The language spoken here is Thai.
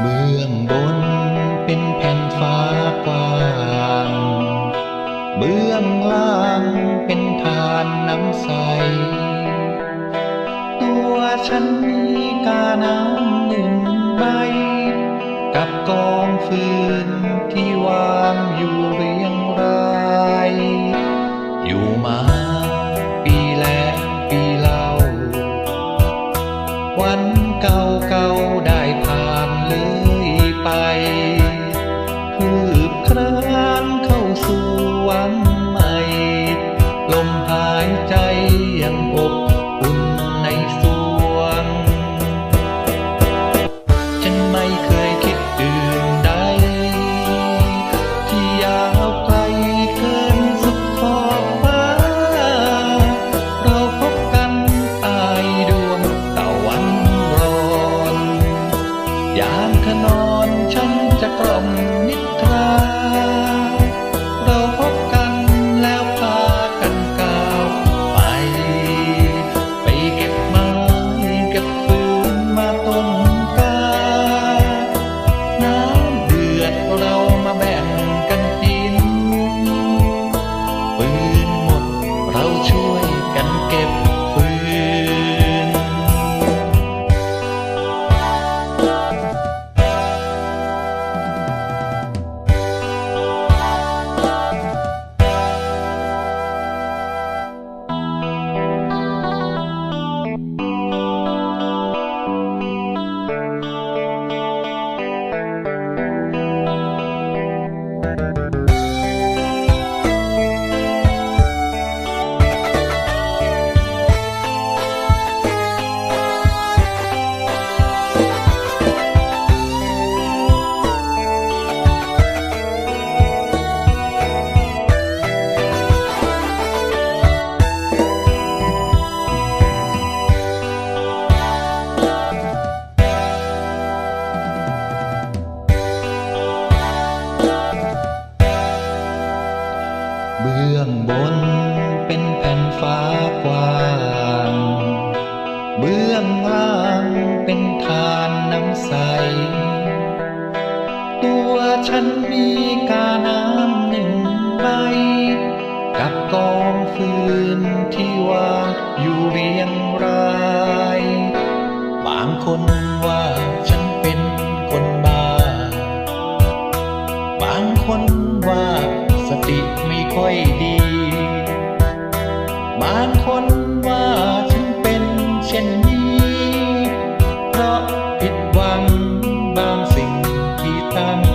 เบื้องบนเป็นแผ่นฟ้ากว้าง เบื้องล่างเป็นทานน้ำใส ตัวฉันมีกาน้ำหนึ่งใบ กับกองฟืนที่วางอยู่เรียงราย อยู่มา ใจยังอบอุ่นในสวง ฉันไม่เคยคิดอื่นใด ที่ยาวไกลเกินสุดขอบฟ้า เราพบกันใต้ดวงตะวันรอนยามขนอนฉันจะกล่อมนิทรา องบนเป็นแผ่นฟ้ากว้างเบื้องล่างเป็นทานน้ำใส ตัวฉันมีกาน้ำหนึ่งใบ กับกองฟืนที่วางอยู่เรียงราย บางคนว่า ที่